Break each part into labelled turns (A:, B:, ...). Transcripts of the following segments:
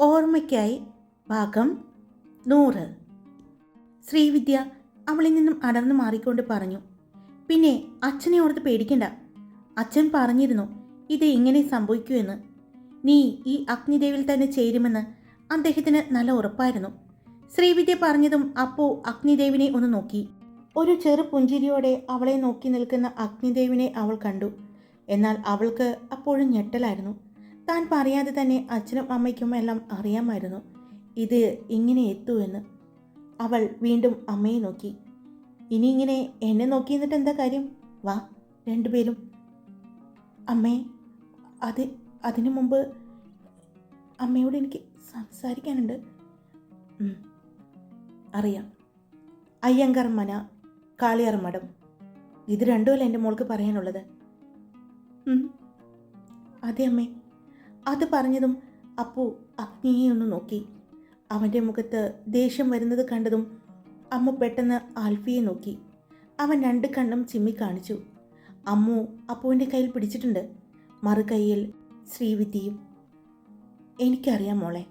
A: ഓർമ്മയ്ക്കായി ഭാഗം നൂറ്. ശ്രീവിദ്യ അവളിൽ നിന്നും അടർന്നു മാറിക്കൊണ്ട് പറഞ്ഞു പിന്നെ അച്ഛനെ ഓർത്ത് പേടിക്കണ്ട. അച്ഛൻ പറഞ്ഞിരുന്നു ഇത് എങ്ങനെ സംഭവിക്കൂ എന്ന്. നീ ഈ അഗ്നിദേവിൽ തന്നെ ചേരുമെന്ന് അദ്ദേഹത്തിന് നല്ല ഉറപ്പായിരുന്നു. ശ്രീവിദ്യ പറഞ്ഞതും അപ്പോ അഗ്നിദേവിനെ ഒന്ന് നോക്കി. ഒരു ചെറു പുഞ്ചിരിയോടെ അവളെ നോക്കി നിൽക്കുന്ന അഗ്നിദേവിനെ അവൾ കണ്ടു. എന്നാൽ അവൾക്ക് അപ്പോഴും ഞെട്ടലായിരുന്നു. താൻ പറയാതെ തന്നെ അച്ഛനും അമ്മയ്ക്കും എല്ലാം അറിയാമായിരുന്നു. ഇത് ഇങ്ങനെ എത്തൂ എന്ന്. അവൾ വീണ്ടും അമ്മയെ നോക്കി. ഇനി ഇങ്ങനെ എന്നെ നോക്കി എന്നിട്ട് എന്താ കാര്യം? വാ രണ്ടുപേരും. അമ്മേ അത് അതിനു മുമ്പ് അമ്മയോട് എനിക്ക് സംസാരിക്കാനുണ്ട്. അറിയാം. അയ്യങ്കർ മന കാളിയാർ മഠം. ഇത് രണ്ടുമല്ല എന്റെ മോൾക്ക് പറയാനുള്ളത്. അതെ അമ്മേ. അത് പറഞ്ഞതും അപ്പു അഗ്നിയെ ഒന്ന് നോക്കി. അവന്റെ മുഖത്ത് ദേഷ്യം വരുന്നത് കണ്ടതും അമ്മ പെട്ടെന്ന് ആൽഫിയെ നോക്കി. അവൻ രണ്ട് കണ്ണും ചിമ്മി കാണിച്ചു. അമ്മു അപ്പുവിന്റെ കയ്യിൽ പിടിച്ചിട്ടുണ്ട്. മറുകൈയിൽ ശ്രീവിദ്യയും. എനിക്കറിയാം മോളെ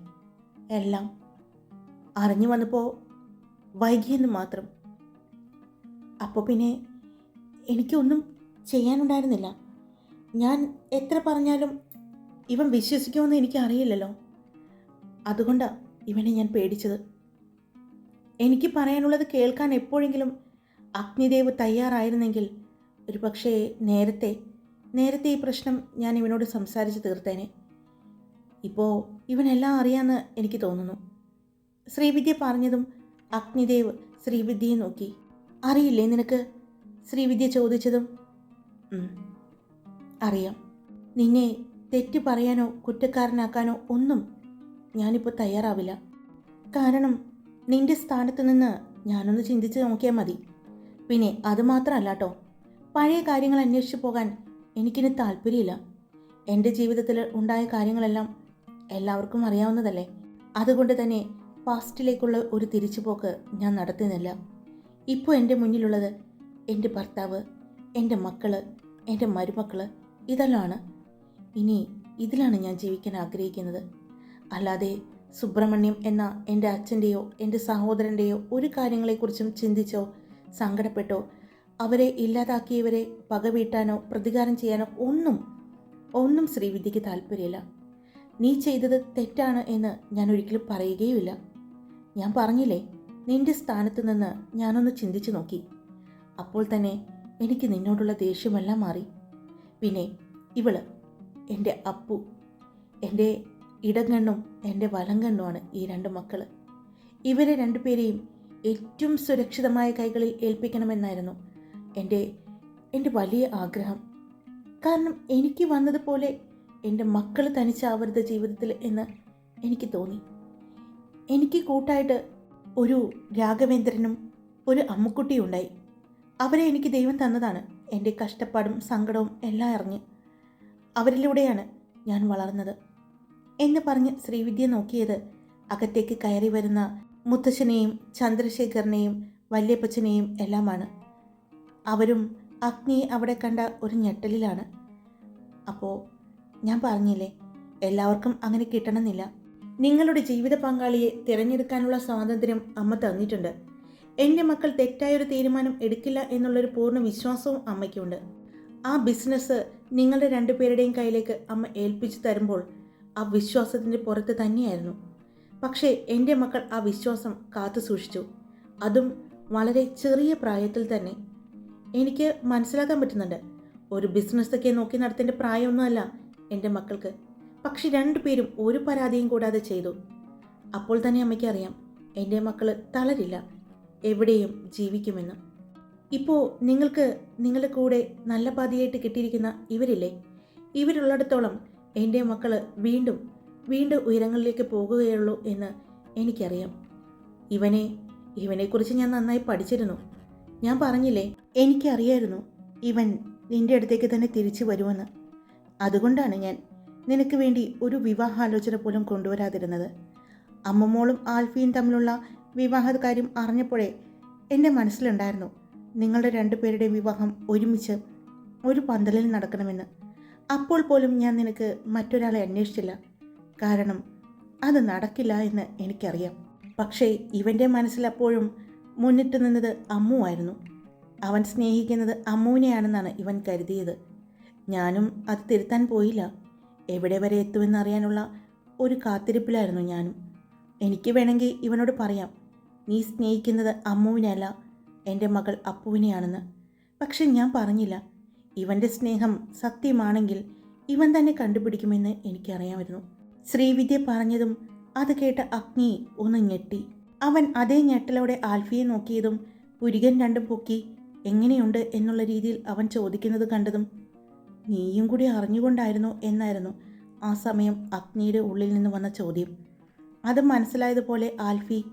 A: എല്ലാം അറിഞ്ഞു വന്നപ്പോൾ വൈകിയെന്ന് മാത്രം. അപ്പോൾ പിന്നെ എനിക്കൊന്നും ചെയ്യാനുണ്ടായിരുന്നില്ല. ഞാൻ എത്ര പറഞ്ഞാലും ഇവൻ വിശ്വസിക്കുമെന്ന് എനിക്കറിയില്ലല്ലോ. അതുകൊണ്ടാണ് ഇവനെ ഞാൻ പേടിച്ചത്. എനിക്ക് പറയാനുള്ളത് കേൾക്കാൻ എപ്പോഴെങ്കിലും അഗ്നിദേവ് തയ്യാറായിരുന്നെങ്കിൽ ഒരു പക്ഷേ നേരത്തെ നേരത്തെ ഈ പ്രശ്നം ഞാൻ ഇവനോട് സംസാരിച്ച് തീർത്തേനെ. ഇപ്പോൾ ഇവനെല്ലാം അറിയാമെന്ന് എനിക്ക് തോന്നുന്നു. ശ്രീവിദ്യ പറഞ്ഞതും അഗ്നിദേവ് ശ്രീവിദ്യയെ നോക്കി. അറിയില്ലേ നിനക്ക്? ശ്രീവിദ്യ ചോദിച്ചതും "ഉം, അറിയാം. നിന്നെ തെറ്റ് പറയാനോ കുറ്റക്കാരനാക്കാനോ ഒന്നും ഞാനിപ്പോൾ തയ്യാറാവില്ല. കാരണം നിന്റെ സ്ഥാനത്ത് നിന്ന് ഞാനൊന്ന് ചിന്തിച്ച് നോക്കിയാൽ മതി. പിന്നെ അതുമാത്രമല്ല കേട്ടോ പഴയ കാര്യങ്ങൾ അന്വേഷിച്ച് പോകാൻ എനിക്കിനി താല്പര്യമില്ല. എന്റെ ജീവിതത്തിൽ ഉണ്ടായ കാര്യങ്ങളെല്ലാം എല്ലാവർക്കും അറിയാവുന്നതല്ലേ? അതുകൊണ്ട് തന്നെ പാസ്റ്റിലേക്കുള്ള ഒരു തിരിച്ചുപോക്ക് ഞാൻ നടത്തുന്നില്ല. ഇപ്പോൾ എന്റെ മുന്നിലുള്ളത് എന്റെ ഭർത്താവ് എന്റെ മക്കൾ എന്റെ മരുമക്കൾ ഇതെല്ലാമാണ്. ഇനി ഇതിലാണ് ഞാൻ ജീവിക്കാൻ ആഗ്രഹിക്കുന്നത്. അല്ലാതെ സുബ്രഹ്മണ്യം എന്ന എന്റെ അച്ഛന്റെയോ എന്റെ സഹോദരന്റെയോ ഒരു കാര്യങ്ങളെക്കുറിച്ചും ചിന്തിച്ചോ സങ്കടപ്പെട്ടോ അവരെ ഇല്ലാതാക്കിയവരെ പകവീട്ടാനോ പ്രതികാരം ചെയ്യാനോ ഒന്നും ഒന്നും ശ്രീവിദ്യയ്ക്ക് താല്പര്യമില്ല. നീ ചെയ്തത് തെറ്റാണ് എന്ന് ഞാൻ ഒരിക്കലും പറയുകയുമില്ല. ഞാൻ പറഞ്ഞില്ലേ നിന്റെ സ്ഥാനത്ത് നിന്ന് ഞാനൊന്ന് ചിന്തിച്ചു നോക്കി. അപ്പോൾ തന്നെ എനിക്ക് നിന്നോടുള്ള ദേഷ്യമെല്ലാം മാറി. പിന്നെ ഇവൾ എന്റെ അപ്പു എന്റെ ഇടങ്കണ്ണും എന്റെ വലങ്കണ്ണുമാണ് ഈ രണ്ട് മക്കൾ ഇവരെ രണ്ടുപേരെയും ഏറ്റവും സുരക്ഷിതമായ കൈകളിൽ ഏൽപ്പിക്കണമെന്നായിരുന്നു എന്റെ എന്റെ വലിയ ആഗ്രഹം. കാരണം എനിക്ക് വന്നതുപോലെ എന്റെ മക്കൾ തനിച്ചാവരുത് ജീവിതത്തിൽ എന്ന് എനിക്ക് തോന്നി. എനിക്ക് കൂട്ടായിട്ട് ഒരു രാഘവേന്ദ്രനും ഒരു അമ്മുക്കുട്ടിയും ഉണ്ടായി. അവരെ എനിക്ക് ദൈവം തന്നതാണ്. എന്റെ കഷ്ടപ്പാടും സങ്കടവും എല്ലാം അറിഞ്ഞ് അവരിലൂടെയാണ് ഞാൻ വളർന്നത്. എന്ന് പറഞ്ഞ് ശ്രീവിദ്യ നോക്കിയത് അകത്തേക്ക് കയറി വരുന്ന മുത്തശ്ശനെയും ചന്ദ്രശേഖരനെയും വല്യപ്പച്ചനെയും എല്ലാമാണ്. അവരും അഗ്നിയെ അവിടെ കണ്ട ഒരു ഞെട്ടലിലാണ്. അപ്പോൾ ഞാൻ പറഞ്ഞില്ലേ എല്ലാവർക്കും അങ്ങനെ കിട്ടണമെന്നില്ല. നിങ്ങളുടെ ജീവിത പങ്കാളിയെ തിരഞ്ഞെടുക്കാനുള്ള സ്വാതന്ത്ര്യം അമ്മ തന്നിട്ടുണ്ട്. എന്റെ മക്കൾ തെറ്റായൊരു തീരുമാനം എടുക്കില്ല എന്നുള്ളൊരു പൂർണ വിശ്വാസവും അമ്മയ്ക്കുണ്ട്. ആ ബിസിനസ് നിങ്ങളുടെ രണ്ടുപേരുടെയും കയ്യിലേക്ക് അമ്മ ഏൽപ്പിച്ചു തരുമ്പോൾ ആ വിശ്വാസത്തിന്റെ പുറത്ത് തന്നെയായിരുന്നു. പക്ഷേ എന്റെ മക്കൾ ആ വിശ്വാസം കാത്തു സൂക്ഷിച്ചു. അതും വളരെ ചെറിയ പ്രായത്തിൽ തന്നെ. എനിക്ക് മനസ്സിലാക്കാൻ പറ്റുന്നുണ്ട്. ഒരു ബിസിനസ്സൊക്കെ നോക്കി നടത്തേണ്ട പ്രായമൊന്നുമല്ല എന്റെ മക്കൾക്ക്. പക്ഷെ രണ്ടുപേരും ഒരു പരാതിയും കൂടാതെ ചെയ്തു. അപ്പോൾ തന്നെ അമ്മയ്ക്ക് അറിയാം എന്റെ മക്കൾ തളരില്ല. എവിടെയും ജീവിക്കുമെന്ന്. ഇപ്പോൾ നിങ്ങൾക്ക് നിങ്ങളുടെ കൂടെ നല്ല പാതിയായിട്ട് കിട്ടിയിരിക്കുന്ന ഇവരില്ലേ? ഇവരുള്ളിടത്തോളം എന്റെ മക്കൾ വീണ്ടും വീണ്ടും ഉയരങ്ങളിലേക്ക് പോകുകയുള്ളൂ എന്ന് എനിക്കറിയാം. ഇവനെ ഇവനെക്കുറിച്ച് ഞാൻ നന്നായി പഠിച്ചിരുന്നു. ഞാൻ പറഞ്ഞില്ലേ എനിക്കറിയായിരുന്നു ഇവൻ നിന്റെ അടുത്തേക്ക് തന്നെ തിരിച്ചു വരുമെന്ന്. അതുകൊണ്ടാണ് ഞാൻ നിനക്ക് വേണ്ടി ഒരു വിവാഹാലോചന പോലും കൊണ്ടുവരാതിരുന്നത്. അമ്മമോളും ആൽഫിയും തമ്മിലുള്ള വിവാഹ കാര്യം അറിഞ്ഞപ്പോഴേ എന്റെ മനസ്സിലുണ്ടായിരുന്നു നിങ്ങളുടെ രണ്ടുപേരുടെയും വിവാഹം ഒരുമിച്ച് ഒരു പന്തലിൽ നടക്കണമെന്ന്. അപ്പോൾ പോലും ഞാൻ നിനക്ക് മറ്റൊരാളെ അന്വേഷിച്ചില്ല. കാരണം അത് നടക്കില്ല എന്ന് എനിക്കറിയാം. പക്ഷേ ഇവന്റെ മനസ്സിലപ്പോഴും മുന്നിട്ട് നിന്നത് അമ്മുവായിരുന്നു അവൻ സ്നേഹിക്കുന്നത് അമ്മുവിനെയാണെന്നാണ് ഇവൻ കരുതിയത്. ഞാനും അത് തിരുത്താൻ പോയില്ല. എവിടെ വരെ എത്തുമെന്നറിയാനുള്ള ഒരു കാത്തിരിപ്പിലായിരുന്നു ഞാനും. എനിക്ക് വേണമെങ്കിൽ ഇവനോട് പറയാം. നീ സ്നേഹിക്കുന്നത് അമ്മുവിനെയല്ല എന്റെ മകൾ അപ്പുവിനെയാണെന്ന്. പക്ഷെ ഞാൻ പറഞ്ഞില്ല. ഇവന്റെ സ്നേഹം സത്യമാണെങ്കിൽ ഇവൻ തന്നെ കണ്ടുപിടിക്കുമെന്ന് എനിക്കറിയാമായിരുന്നു. ശ്രീവിദ്യ പറഞ്ഞതും അത് കേട്ട അഗ്നി ഒന്ന് ഞെട്ടി. അവൻ അതേ ഞെട്ടലോടെ ആൽഫിയെ നോക്കിയതും പുരികൻ രണ്ടും പൊക്കി എങ്ങനെയുണ്ട്? എന്നുള്ള രീതിയിൽ അവൻ ചോദിക്കുന്നത് കണ്ടതും നീയും കൂടി അറിഞ്ഞുകൊണ്ടായിരുന്നു എന്നായിരുന്നു ആ സമയം അഗ്നിയുടെ ഉള്ളിൽ നിന്ന് വന്ന ചോദ്യം. അത് മനസ്സിലായതുപോലെ ആൽഫി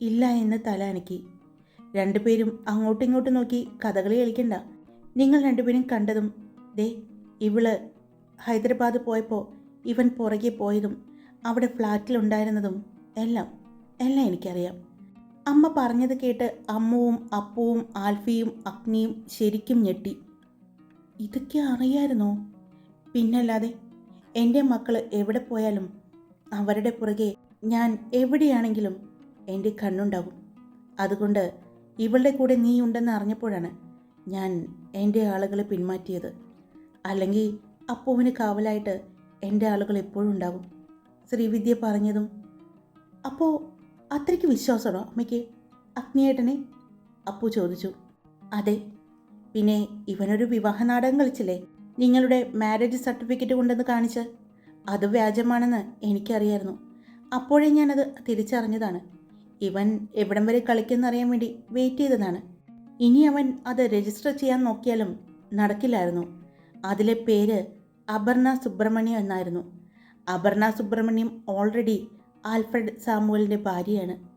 A: ഇല്ല എന്ന് തല അനക്കി രണ്ടുപേരും അങ്ങോട്ടും ഇങ്ങോട്ടും നോക്കി കഥകളി കളിക്കണ്ട. നിങ്ങൾ രണ്ടുപേരും കണ്ടതും ദേ ഇവൾ ഹൈദരാബാദ് പോയപ്പോൾ ഇവൻ പുറകെ പോയതും അവിടെ ഫ്ലാറ്റിലുണ്ടായിരുന്നതും എല്ലാം എല്ലാം എനിക്കറിയാം. അമ്മ പറഞ്ഞത് കേട്ട് അമ്മുവും അപ്പുവും ആൽഫിയും അഗ്നിയും ശരിക്കും ഞെട്ടി. ഇതൊക്കെ അറിയായിരുന്നോ? പിന്നല്ലാതെ എന്റെ മക്കൾ എവിടെ പോയാലും അവരുടെ പുറകെ ഞാൻ എവിടെയാണെങ്കിലും എന്റെ കണ്ണുണ്ടാകും അതുകൊണ്ട് ഇവളുടെ കൂടെ നീ ഉണ്ടെന്ന് അറിഞ്ഞപ്പോഴാണ് ഞാൻ എന്റെ ആളുകളെ പിന്മാറ്റിയത്. അല്ലെങ്കിൽ അപ്പുവിന് കാവലായിട്ട് എന്റെ ആളുകൾ എപ്പോഴും ഉണ്ടാകും ശ്രീവിദ്യ പറഞ്ഞതും അപ്പോൾ അത്രയ്ക്ക് വിശ്വാസമാണോ അമ്മയ്ക്ക്? അഗ്നിയേട്ടനെ അപ്പു ചോദിച്ചു. അതെ പിന്നെ ഇവനൊരു വിവാഹ നാടകം കളിച്ചില്ലേ? നിങ്ങളുടെ മാരേജ് സർട്ടിഫിക്കറ്റ് കൊണ്ടെന്ന് കാണിച്ച്. അത് വ്യാജമാണെന്ന് എനിക്കറിയായിരുന്നു. അപ്പോഴേ ഞാനത് തിരിച്ചറിഞ്ഞതാണ്. ഇവൻ എവിടം വരെ കളിക്കുമെന്നറിയാൻ വേണ്ടി വെയിറ്റ് ചെയ്തതാണ്. ഇനി അവൻ അത് രജിസ്റ്റർ ചെയ്യാൻ നോക്കിയാലും നടക്കില്ലായിരുന്നു. അതിലെ പേര് അപർണ സുബ്രഹ്മണ്യം എന്നായിരുന്നു. അപർണ സുബ്രഹ്മണ്യം ഓൾറെഡി ആൽഫ്രഡ് സാമുവലിന്റെ ഭാര്യയാണ്.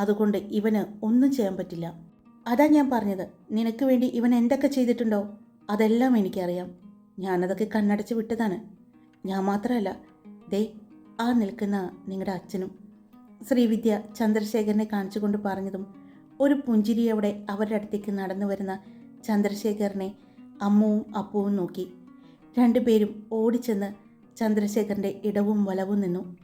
A: അതുകൊണ്ട് ഇവന് ഒന്നും ചെയ്യാൻ പറ്റില്ല. അതാ ഞാൻ പറഞ്ഞത്. നിനക്ക് വേണ്ടി ഇവൻ എന്തൊക്കെ ചെയ്തിട്ടുണ്ടോ അതെല്ലാം എനിക്കറിയാം. ഞാനതൊക്കെ കണ്ണടച്ച് വിട്ടതാണ്. ഞാൻ മാത്രമല്ല ദേ ആ നിൽക്കുന്ന നിങ്ങളുടെ അച്ഛനും ശ്രീവിദ്യ ചന്ദ്രശേഖരനെ കാണിച്ചുകൊണ്ട് പറഞ്ഞതും ഒരു പുഞ്ചിരിയോടെ അവരുടെ അടുത്തേക്ക് നടന്നു വരുന്ന ചന്ദ്രശേഖരനെ അമ്മുവും അപ്പുവും നോക്കി. രണ്ടുപേരും ഓടിച്ചെന്ന് ചന്ദ്രശേഖരന്റെ ഇടവും വലവും നിന്നു.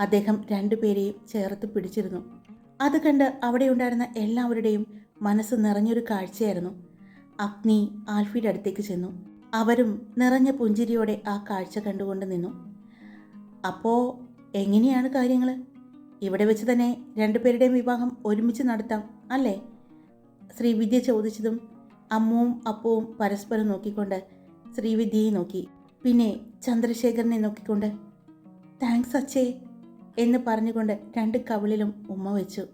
A: അദ്ദേഹം രണ്ടുപേരെയും ചേർത്ത് പിടിച്ചിരുന്നു. അത് കണ്ട് അവിടെ ഉണ്ടായിരുന്ന എല്ലാവരുടെയും മനസ്സ് നിറഞ്ഞൊരു കാഴ്ചയായിരുന്നു. അഗ്നി ആൽഫിയുടെ അടുത്തേക്ക് ചെന്നു. അവരും നിറഞ്ഞ പുഞ്ചിരിയോടെ ആ കാഴ്ച കണ്ടുകൊണ്ട് നിന്നു. അപ്പോൾ എങ്ങനെയാണ് കാര്യങ്ങൾ ഇവിടെ വെച്ച് തന്നെ രണ്ടുപേരുടെയും വിവാഹം ഒരുമിച്ച് നടത്താം അല്ലേ? ശ്രീവിദ്യ ചോദിച്ചതും അമ്മവും അപ്പവും പരസ്പരം നോക്കിക്കൊണ്ട് ശ്രീവിദ്യയെ നോക്കി. പിന്നെ ചന്ദ്രശേഖരനെ നോക്കിക്കൊണ്ട് താങ്ക്സ് അച്ഛേ എന്ന് പറഞ്ഞുകൊണ്ട് രണ്ട് കവിളിലും ഉമ്മ വെച്ചു.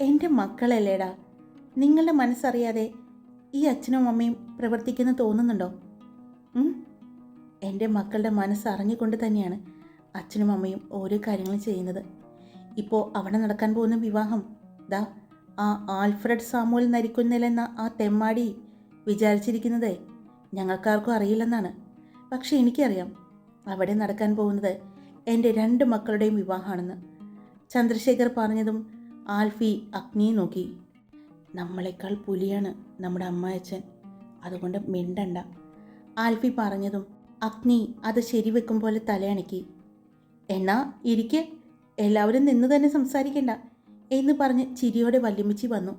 A: എന്റെ മക്കളല്ലേടാ നിങ്ങളുടെ മനസ്സറിയാതെ ഈ അച്ഛനും അമ്മയും പ്രവർത്തിക്കുന്ന തോന്നുന്നുണ്ടോ? എന്റെ മക്കളുടെ മനസ്സറിഞ്ഞുകൊണ്ട് തന്നെയാണ് അച്ഛനും അമ്മയും ഓരോ കാര്യങ്ങളും ചെയ്യുന്നത്. ഇപ്പോൾ അവിടെ നടക്കാൻ പോകുന്ന വിവാഹം. ദാ ആ ആൽഫ്രഡ് സാമുവൽ നരിക്കുന്നില്ലെന്ന ആ തെമ്മാടി വിചാരിച്ചിരിക്കുന്നത് ഞങ്ങൾക്കാർക്കും അറിയില്ലെന്നാണ്. പക്ഷേ എനിക്കറിയാം അവിടെ നടക്കാൻ പോകുന്നത് എന്റെ രണ്ട് മക്കളുടെയും വിവാഹമാണെന്ന്. ചന്ദ്രശേഖർ പറഞ്ഞതും ആൽഫി അഗ്നിയെ നോക്കി. നമ്മളെക്കാൾ പുലിയാണ് നമ്മുടെ അമ്മായച്ചൻ അതുകൊണ്ട് മിണ്ടണ്ട. ആൽഫി പറഞ്ഞതും അഗ്നി അത് ശരിവെക്കും പോലെ തലയണക്കി. എന്നാ ഇരിക്കെ. എല്ലാവരും നിന്ന് തന്നെ സംസാരിക്കണ്ട എന്ന് പറഞ്ഞ് ചിരിയോടെ വല്യമ്മച്ചി വന്നു.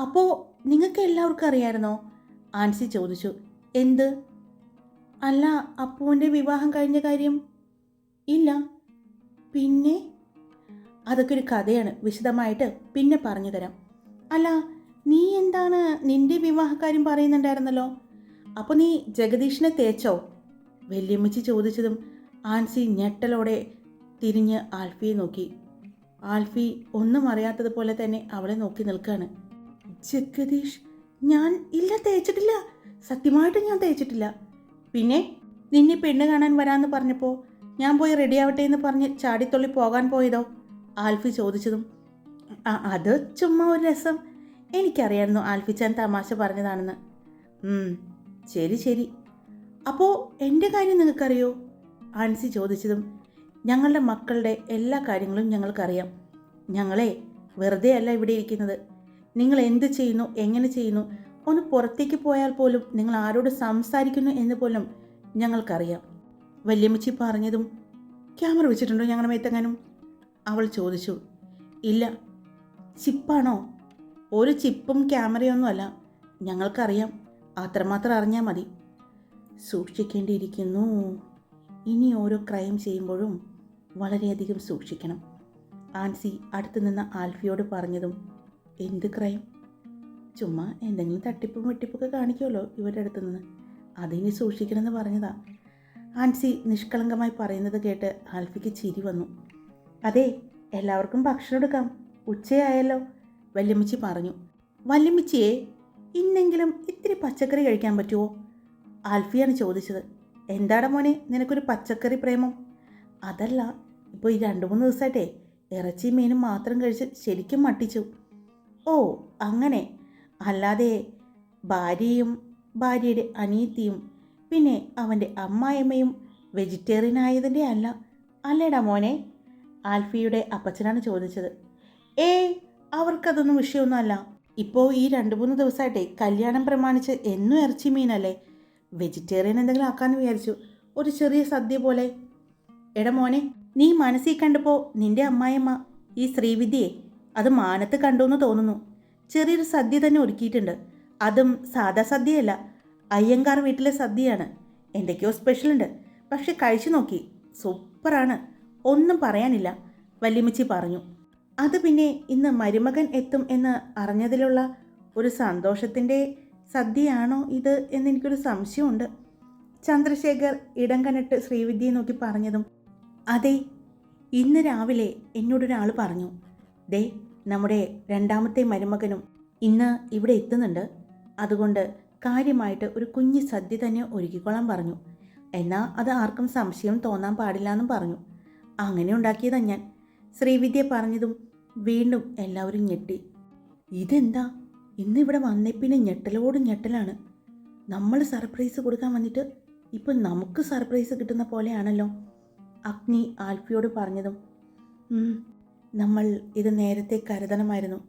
A: അപ്പോൾ നിങ്ങൾക്ക് എല്ലാവർക്കും അറിയാമായിരുന്നോ ആൻസി ചോദിച്ചു. എന്ത്? അല്ല അപ്പുവിന്റെ വിവാഹം കഴിഞ്ഞ കാര്യം. ഇല്ല. പിന്നെ? അതൊക്കെ ഒരു കഥയാണ്. വിശദമായിട്ട് പിന്നെ പറഞ്ഞു തരാം. അല്ല നീ എന്താണ് നിന്റെ വിവാഹക്കാര്യം പറയുന്നുണ്ടായിരുന്നല്ലോ? അപ്പോൾ നീ ജഗദീഷിനെ തേച്ചോ? വല്യമ്മച്ചി ചോദിച്ചതും ആൻസി ഞെട്ടലോടെ തിരിഞ്ഞ് ആൽഫിയെ നോക്കി. ആൽഫി ഒന്നും അറിയാത്തതുപോലെ തന്നെ അവളെ നോക്കി നിൽക്കുകയാണ് ജഗദീഷ് ഞാൻ ഇല്ല തേച്ചിട്ടില്ല. സത്യമായിട്ടും ഞാൻ തേച്ചിട്ടില്ല. പിന്നെ നിന്നെ പെണ്ണ് കാണാൻ വരാമെന്ന് പറഞ്ഞപ്പോൾ ഞാൻ പോയി റെഡി ആവട്ടെ എന്ന് പറഞ്ഞ് ചാടിത്തുള്ളി പോകാൻ പോയതോ? ആൽഫി ചോദിച്ചതും. അത് ചുമ്മാ ഒരു രസം. എനിക്കറിയായിരുന്നു ആൽഫി ചാൻ തമാശ പറഞ്ഞതാണെന്ന്. ശരി ശരി. അപ്പോൾ എന്റെ കാര്യം നിങ്ങൾക്കറിയോ? ആൻസി ചോദിച്ചതും ഞങ്ങളുടെ മക്കളുടെ എല്ലാ കാര്യങ്ങളും ഞങ്ങൾക്കറിയാം. ഞങ്ങളെ വെറുതെ അല്ല ഇവിടെ ഇരിക്കുന്നത്. നിങ്ങൾ എന്ത് ചെയ്യുന്നു എങ്ങനെ ചെയ്യുന്നു ഒന്ന് പുറത്തേക്ക് പോയാൽ പോലും നിങ്ങൾ ആരോട് സംസാരിക്കുന്നു എന്ന് പോലും ഞങ്ങൾക്കറിയാം. വല്യമ്മച്ചി പറഞ്ഞതും ക്യാമറ വെച്ചിട്ടുണ്ടോ ഞങ്ങളുടെ മേത്തെങ്ങാനും? അവൾ ചോദിച്ചു ഇല്ല. ചിപ്പാണോ? ഒരു ചിപ്പും ക്യാമറയൊന്നുമല്ല ഞങ്ങൾക്കറിയാം. അത്രമാത്രം അറിഞ്ഞാൽ മതി. സൂക്ഷിക്കേണ്ടിയിരിക്കുന്നു. ഇനി ഓരോ ക്രൈം ചെയ്യുമ്പോഴും വളരെയധികം സൂക്ഷിക്കണം. ആൻസി അടുത്ത് നിന്ന് ആൽഫിയോട് പറഞ്ഞതും എന്ത് ക്രൈം? ചുമ്മാ എന്തെങ്കിലും തട്ടിപ്പും വെട്ടിപ്പൊക്കെ കാണിക്കുമല്ലോ ഇവരുടെ അടുത്തു നിന്ന് അതിനി സൂക്ഷിക്കണമെന്ന് പറഞ്ഞതാ. ആൻസി നിഷ്കളങ്കമായി പറയുന്നത് കേട്ട് ആൽഫിക്ക് ചിരി വന്നു. അതെ എല്ലാവർക്കും ഭക്ഷണം എടുക്കാം. ഉച്ചയായല്ലോ വല്യമ്മച്ചി പറഞ്ഞു. വല്യമ്മച്ചിയെ ഇന്നെങ്കിലും ഇത്തിരി പച്ചക്കറി കഴിക്കാൻ പറ്റുമോ ആൽഫിയാണ് ചോദിച്ചത്. എന്താടാ മോനെ നിനക്കൊരു പച്ചക്കറി പ്രേമം? അതല്ല ഇപ്പോൾ ഈ രണ്ട് മൂന്ന് ദിവസമായിട്ടേ ഇറച്ചി മീനും മാത്രം കഴിച്ച് ശരിക്കും മട്ടിച്ചു. ഓ അങ്ങനെ. അല്ലാതെ ഭാര്യയും ഭാര്യയുടെ അനിയത്തിയും പിന്നെ അവന്റെ അമ്മായിയമ്മയും വെജിറ്റേറിയൻ ആയതിന്റെ അല്ല. അല്ലേടാ മോനെ? ആൽഫിയുടെ അപ്പച്ചനാണ് ചോദിച്ചത്. ഏയ് അവർക്കതൊന്നും വിഷയമൊന്നുമല്ല. ഇപ്പോൾ ഈ രണ്ട് മൂന്ന് ദിവസമായിട്ടേ കല്യാണം പ്രമാണിച്ച് എന്നും ഇറച്ചി മീനല്ലേ? വെജിറ്റേറിയൻ എന്തെങ്കിലും ആക്കാമെന്ന് വിചാരിച്ചു. ഒരു ചെറിയ സദ്യ പോലെ എടാ മോനെ നീ മനസ്സിൽ കണ്ടപ്പോൾ നിന്റെ അമ്മായിയമ്മ ഈ ശ്രീവിദ്യയെ അത് മാനത്ത് കണ്ടു എന്ന് തോന്നുന്നു. ചെറിയൊരു സദ്യ തന്നെ ഒരുക്കിയിട്ടുണ്ട്. അതും സാധാ സദ്യയല്ല അയ്യങ്കാർ വീട്ടിലെ സദ്യയാണ്. എന്തൊക്കെയോ സ്പെഷ്യലുണ്ട് പക്ഷെ കഴിച്ചു നോക്കി സൂപ്പറാണ്. ഒന്നും പറയാനില്ല വല്യമ്മച്ചി പറഞ്ഞു. അത് പിന്നെ ഇന്ന് മരുമകൻ എത്തും എന്ന് അറിഞ്ഞതിലുള്ള ഒരു സന്തോഷത്തിന്റെ സദ്യയാണോ ഇത് എന്നെനിക്കൊരു സംശയമുണ്ട്. ചന്ദ്രശേഖർ ഇടം കണ്ടിട്ട് ശ്രീവിദ്യയെ നോക്കി പറഞ്ഞതും അതെ ഇന്ന് രാവിലെ എന്നോടൊരാൾ പറഞ്ഞു ദേ നമ്മുടെ രണ്ടാമത്തെ മരുമകനും ഇന്ന് ഇവിടെ എത്തുന്നുണ്ട്. അതുകൊണ്ട് കാര്യമായിട്ട് ഒരു കുഞ്ഞ് സദ്യ തന്നെ ഒരുക്കിക്കൊള്ളാൻ പറഞ്ഞു. എന്നാൽ അത് ആർക്കും സംശയം തോന്നാൻ പാടില്ല എന്നും പറഞ്ഞു. അങ്ങനെ ഉണ്ടാക്കിയതാണ് ഞാൻ. ശ്രീവിദ്യ പറഞ്ഞതും വീണ്ടും എല്ലാവരും ഞെട്ടി. ഇതെന്താ? ഇന്ന് ഇവിടെ വന്നേ പിന്നെ ഞെട്ടലോട് ഞെട്ടലാണ്. നമ്മൾ സർപ്രൈസ് കൊടുക്കാൻ വന്നിട്ട് ഇപ്പം നമുക്ക് സർപ്രൈസ് കിട്ടുന്ന പോലെയാണല്ലോ. അഗ്നി ആൽഫിയോട് പറഞ്ഞതും നമ്മൾ ഇത് നേരത്തെ കരുതണമായിരുന്നു.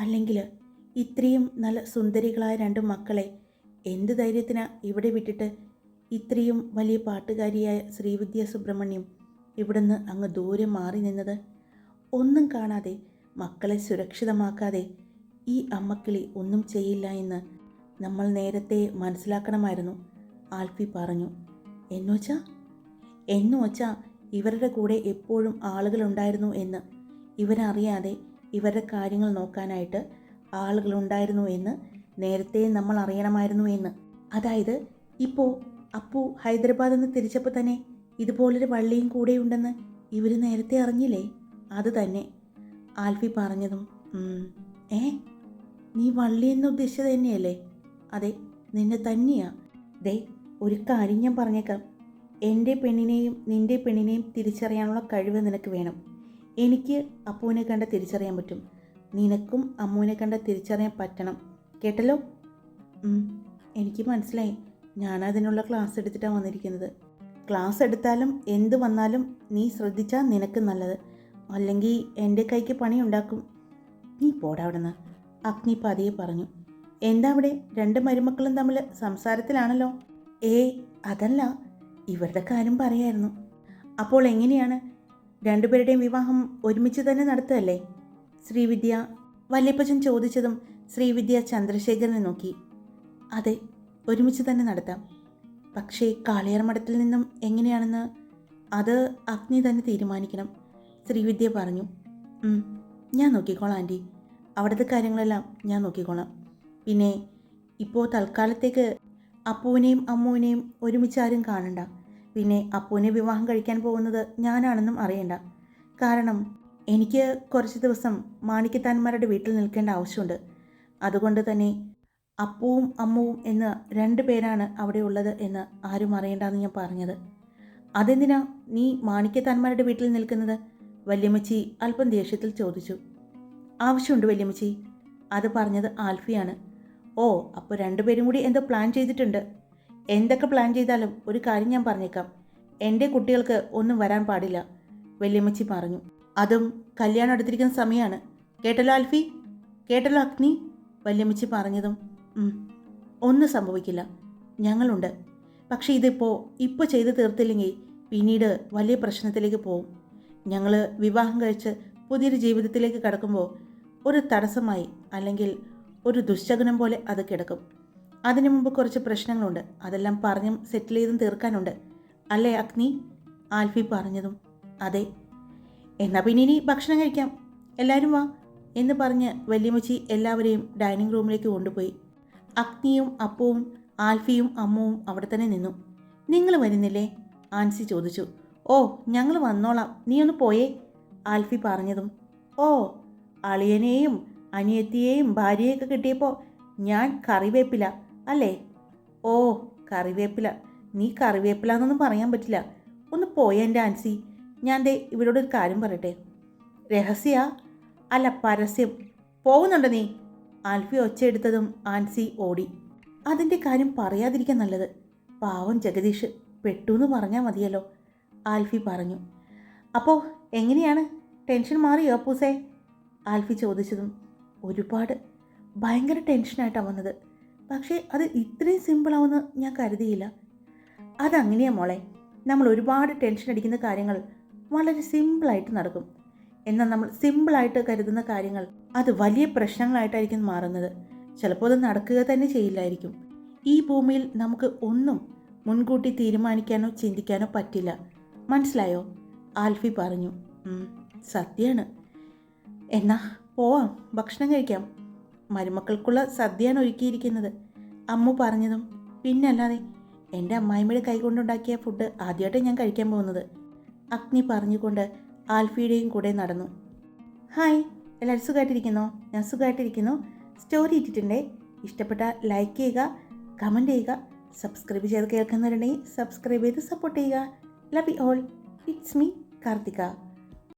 A: അല്ലെങ്കിൽ ഇത്രയും നല്ല സുന്ദരികളായ രണ്ട് മക്കളെ എന്ത് ധൈര്യത്തിനാ ഇവിടെ വിട്ടിട്ട് ഇത്രയും വലിയ പാട്ടുകാരിയായ ശ്രീവിദ്യ സുബ്രഹ്മണ്യം ഇവിടുന്ന് അങ്ങ് ദൂരെ മാറി നിന്നത്? ഒന്നും കാണാതെ മക്കളെ സുരക്ഷിതമാക്കാതെ ഈ അമ്മക്കിളി ഒന്നും ചെയ്യില്ല എന്ന് നമ്മൾ നേരത്തെ മനസ്സിലാക്കണമായിരുന്നു ആൽഫി പറഞ്ഞു. എന്നുവച്ചാ എന്നുവച്ചാ ഇവരുടെ കൂടെ എപ്പോഴും ആളുകളുണ്ടായിരുന്നു എന്ന്. ഇവരറിയാതെ ഇവരുടെ കാര്യങ്ങൾ നോക്കാനായിട്ട് ആളുകളുണ്ടായിരുന്നു എന്ന് നേരത്തെ നമ്മൾ അറിയണമായിരുന്നു എന്ന്. അതായത് ഇപ്പോൾ അപ്പു ഹൈദരാബാദിൽ നിന്ന് തിരിച്ചപ്പോൾ തന്നെ ഇതുപോലൊരു വള്ളിയും കൂടെയുണ്ടെന്ന് ഇവർ നേരത്തെ അറിഞ്ഞില്ലേ? അത് തന്നെ. ആൽഫി പറഞ്ഞതും ഏ നീ വള്ളി എന്ന് ഉദ്ദേശിച്ചത് തന്നെയല്ലേ? അതെ നിന്നെ തന്നെയാ. ദേ ഒരു കാര്യം ഞാൻ പറഞ്ഞേക്കാം. എന്റെ പെണ്ണിനെയും നിന്റെ പെണ്ണിനെയും തിരിച്ചറിയാനുള്ള കഴിവ് നിനക്ക് വേണം. എനിക്ക് അപ്പുവിനെ കണ്ട തിരിച്ചറിയാൻ പറ്റും. നിനക്കും അമ്മുവിനെ കണ്ട തിരിച്ചറിയാൻ പറ്റണം. കേട്ടല്ലോ? എനിക്ക് മനസ്സിലായി. ഞാനതിനുള്ള ക്ലാസ് എടുത്തിട്ടാണ് വന്നിരിക്കുന്നത്. ക്ലാസ് എടുത്താലും എന്ത് വന്നാലും നീ ശ്രദ്ധിച്ചാൽ നിനക്ക് നല്ലത്. അല്ലെങ്കിൽ എന്റെ കൈക്ക് പണി ഉണ്ടാക്കും നീ പോടാ അവിടുന്ന്. അഗ്നി പതിയെ പറഞ്ഞു. എന്താ അവിടെ? രണ്ട് മരുമക്കളും തമ്മിൽ സംസാരത്തിലാണല്ലോ? ഏ അതല്ല. ഇവരുടെ കാര്യം പറയായിരുന്നു. അപ്പോൾ എങ്ങനെയാണ്? രണ്ടുപേരുടെയും വിവാഹം ഒരുമിച്ച് തന്നെ നടത്തുകയല്ലേ? ശ്രീവിദ്യ വല്യപ്പച്ചൻ ചോദിച്ചതും ശ്രീവിദ്യ ചന്ദ്രശേഖരനെ നോക്കി. അതെ ഒരുമിച്ച് തന്നെ നടത്താം. പക്ഷേ കാളിയാർ മഠത്തിൽ നിന്നും എങ്ങനെയാണെന്ന് അത് അഗ്നി തന്നെ തീരുമാനിക്കണം ശ്രീവിദ്യ പറഞ്ഞു. ഞാൻ നോക്കിക്കോളാം ആന്റി. അവിടുത്തെ കാര്യങ്ങളെല്ലാം ഞാൻ നോക്കിക്കോളാം. പിന്നെ ഇപ്പോൾ തൽക്കാലത്തേക്ക് അമ്മുവിനെയും ഒരുമിച്ച് ആരും കാണണ്ട. പിന്നെ അപ്പുവിനെ വിവാഹം കഴിക്കാൻ പോകുന്നത് ഞാനാണെന്നും അറിയണ്ട. കാരണം എനിക്ക് കുറച്ച് ദിവസം മാണിക്കത്താന്മാരുടെ വീട്ടിൽ നിൽക്കേണ്ട ആവശ്യമുണ്ട്. അതുകൊണ്ട് തന്നെ അപ്പുവും അമ്മുവും എന്ന് രണ്ട് പേരാണ് അവിടെ ഉള്ളത് എന്ന് ആരും അറിയണ്ടെന്ന് ഞാൻ പറഞ്ഞത്. അതെന്തിനാ നീ മാണിക്യത്താന്മാരുടെ വീട്ടിൽ നിൽക്കുന്നത്? വല്യമ്മച്ചി അല്പം ദേഷ്യത്തിൽ ചോദിച്ചു. ആവശ്യമുണ്ട് വല്യമ്മച്ചി. അത് പറഞ്ഞത് ആൽഫിയാണ്. ഓ അപ്പോൾ രണ്ടുപേരും കൂടി എന്തോ പ്ലാൻ ചെയ്തിട്ടുണ്ട്. എന്തൊക്കെ പ്ലാൻ ചെയ്താലും ഒരു കാര്യം ഞാൻ പറഞ്ഞേക്കാം. എന്റെ കുട്ടികൾക്ക് ഒന്നും വരാൻ പാടില്ല വല്യമ്മച്ചി പറഞ്ഞു. അതും കല്യാണം എടുത്തിരിക്കുന്ന സമയമാണ് കേട്ടല്ലോ ആൽഫി? കേട്ടല്ലോ അഗ്നി? വല്യമ്മച്ചി പറഞ്ഞതും "ഉം, ഒന്നും സംഭവിക്കില്ല. ഞങ്ങളുണ്ട്. പക്ഷേ ഇതിപ്പോൾ ഇപ്പോൾ ചെയ്ത് തീർത്തില്ലെങ്കിൽ പിന്നീട് വലിയ പ്രശ്നത്തിലേക്ക് പോകും ഞങ്ങൾ വിവാഹം കഴിച്ച് പുതിയൊരു ജീവിതത്തിലേക്ക് കടക്കുമ്പോൾ ഒരു തടസ്സമായി അല്ലെങ്കിൽ ഒരു ദുശ്ശകനം പോലെ അത് കിടക്കും. അതിനു മുമ്പ് കുറച്ച് പ്രശ്നങ്ങളുണ്ട്. അതെല്ലാം പറഞ്ഞും സെറ്റിൽ ചെയ്തും തീർക്കാനുണ്ട്. അല്ലേ അഗ്നി? ആൽഫി പറഞ്ഞതും അതെ. എന്നാൽ പിന്നെ ഇനി ഭക്ഷണം കഴിക്കാം. എല്ലാവരും വാ എന്ന് പറഞ്ഞ് വല്യമ്മച്ചി എല്ലാവരെയും ഡൈനിങ് റൂമിലേക്ക് കൊണ്ടുപോയി. അഗ്നിയും അപ്പവും ആൽഫിയും അമ്മുവും അവിടെ തന്നെ നിന്നു. നിങ്ങൾ വരുന്നില്ലേ? ആൻസി ചോദിച്ചു. ഓ ഞങ്ങൾ വന്നോളാം. നീ ഒന്ന് പോയേ ആൽഫി പറഞ്ഞതും. ഓ അളിയനെയും അനിയത്തിയെയും ഭാര്യയൊക്കെ കിട്ടിയപ്പോൾ ഞാൻ കറിവേപ്പില അല്ലേ? ഓ കറിവേപ്പില. നീ കറിവേപ്പില എന്നൊന്നും പറയാൻ പറ്റില്ല. ഒന്ന് പോയ എന്റെ ആൻസി. ഞാൻ ദേ ഇവരോട് ഒരു കാര്യം പറയട്ടെ. രഹസ്യ? അല്ല പരസ്യം. പോകുന്നുണ്ട് നീ? ആൽഫി ഒച്ചയെടുത്തതും ആൻസി ഓടി. അതിന്റെ കാര്യം പറയാതിരിക്കാൻ നല്ലത്. പാവം ജഗദീഷ്. പെട്ടു എന്ന് പറഞ്ഞാൽ മതിയല്ലോ. ആൽഫി പറഞ്ഞു. അപ്പോൾ എങ്ങനെയാണ്? ടെൻഷൻ മാറിയോ അപ്പൂസേ? ആൽഫി ചോദിച്ചതും ഒരുപാട് ഭയങ്കര ടെൻഷനായിട്ടാണ് വന്നത്. പക്ഷേ അത് ഇത്രയും സിമ്പിളാവുമെന്ന് ഞാൻ കരുതിയില്ല. അതങ്ങനെയാ മോളെ. നമ്മൾ ഒരുപാട് ടെൻഷൻ അടിക്കുന്ന കാര്യങ്ങൾ വളരെ സിമ്പിളായിട്ട് നടക്കും. എന്നാൽ നമ്മൾ സിമ്പിളായിട്ട് കരുതുന്ന കാര്യങ്ങൾ അത് വലിയ പ്രശ്നങ്ങളായിട്ടായിരിക്കും മാറുന്നത്. ചിലപ്പോൾ അത് നടക്കുക തന്നെ ചെയ്യില്ലായിരിക്കും. ഈ ഭൂമിയിൽ നമുക്ക് ഒന്നും മുൻകൂട്ടി തീരുമാനിക്കാനോ ചിന്തിക്കാനോ പറ്റില്ല. മനസ്സിലായോ? ആൽഫി പറഞ്ഞു. സത്യമാണ്. എന്നാ പോവാം ഭക്ഷണം കഴിക്കാം. മരുമക്കൾക്കുള്ള സദ്യയാണ് ഒരുക്കിയിരിക്കുന്നത്. അമ്മു പറഞ്ഞതും പിന്നല്ലാതെ എന്റെ അമ്മായിമ്മയുടെ കൈകൊണ്ടുണ്ടാക്കിയ ഫുഡ് ആദ്യമായിട്ട് ഞാൻ കഴിക്കാൻ പോകുന്നത്. അഗ്നി പറഞ്ഞുകൊണ്ട് ആൽഫിയുടെയും കൂടെ നടന്നു. ഹായ് എല്ലാവരും സുഖമായിട്ടിരിക്കുന്നോ ഞാൻ സുഖമായിട്ടിരിക്കുന്നു സ്റ്റോറി ഇട്ടിട്ടുണ്ടേ. ഇഷ്ടപ്പെട്ട ലൈക്ക് ചെയ്യുക കമന്റ് ചെയ്യുക സബ്സ്ക്രൈബ് ചെയ്ത് കേൾക്കുന്നവരുണ്ടെങ്കിൽ സബ്സ്ക്രൈബ് ചെയ്ത് സപ്പോർട്ട് ചെയ്യുക. Love you all it's me Karthika.